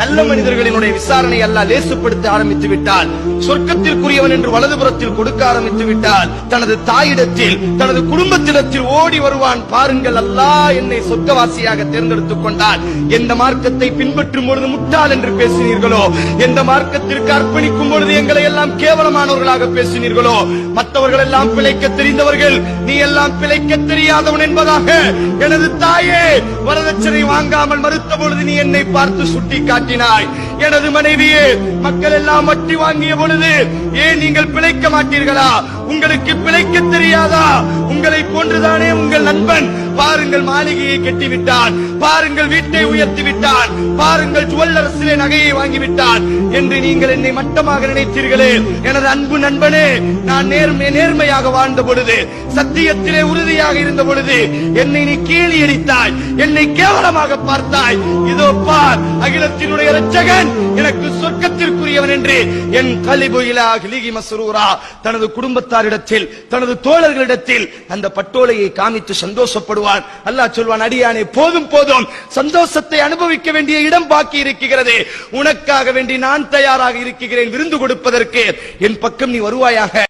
நல்ல மனிதர்களினுடைய விசாரணை அல்ல லேசுப்படுத்த ஆரம்பித்து விட்டால் சொர்க்கத்திற்குரியவன் என்று வலதுபுறத்தில் கொடுக்க ஆரம்பித்து விட்டால் தனது தாயிடத்தில் தனது குடும்பத்திடத்தில் ஓடி வருவான் பாருங்கள் அல்லாஹ் என்னை சொர்க்கவாசியாக தேர்ந்தெடுத்துக் கொண்டால் எந்த மார்க்கத்தை பின்பற்றும் பொழுது முட்டாள் என்று பேசினீர்களோ எந்த மார்க்கத்திற்கு அர்ப்பணிக்கும் பொழுது எங்களை எல்லாம் கேவலமானவர்களாக பேசினீர்களோ மற்றவர்கள் எல்லாம் பிழைக்க தெரிந்தவர்கள் நீ எல்லாம் பிழைக்க தெரியாதவன் என்பதாக எனது தாயே வரதட்சணை வாங்காமல் மறுத்த பொழுது நீ என்னை பார்த்து சுட்டி காட்டினாய் எனது மனைவியே மக்கள் எல்லாம் வட்டி வாங்கிய பொழுது ஏன் நீங்கள் பிழைக்க மாட்டீர்களா? உங்களுக்கு பிழைக்க தெரியாதா? உங்களை போன்றுதானே உங்கள் நண்பன்? பாருங்கள் மாளிகையை கட்டிவிட்டான். பாருங்கள் வீட்டை உயர்த்தி விட்டான் பாருங்கள் ஜுவல்லரசிலே நகையை வாங்கிவிட்டான். என்று நீங்கள் என்னை மட்டமாக நினைத்தீர்களே எனது அன்பு நண்பனே நான் நேர்மை நேர்மையாக வாழ்ந்த பொழுது சத்தியத்திலே உறுதியாக இருந்த பொழுது என்னை நீ கீழி அடித்தாய் என்னை கேவலமாக பார்த்தாய். இதோ பார் அகிலத்தினுடைய இரட்சகன் எனக்கு சொர்க்கத்திற்குரியவன் என்று என் கலிபு கிலிகி தனது குடும்பத்தாரிடத்தில் தனது தோழர்களிடத்தில் அந்த பட்டோலையை காமித்து சந்தோஷப்படுவான். அல்லாஹ் சொல்வான் அடியானே போதும் போதும். சந்தோஷத்தை அனுபவிக்க வேண்டிய இடம் பாக்கி இருக்கிறது. உனக்காக வேண்டி நான் தயாராக இருக்கிறேன் விருந்து கொடுப்பதற்கு. என் பக்கம் நீ வருவாயாக.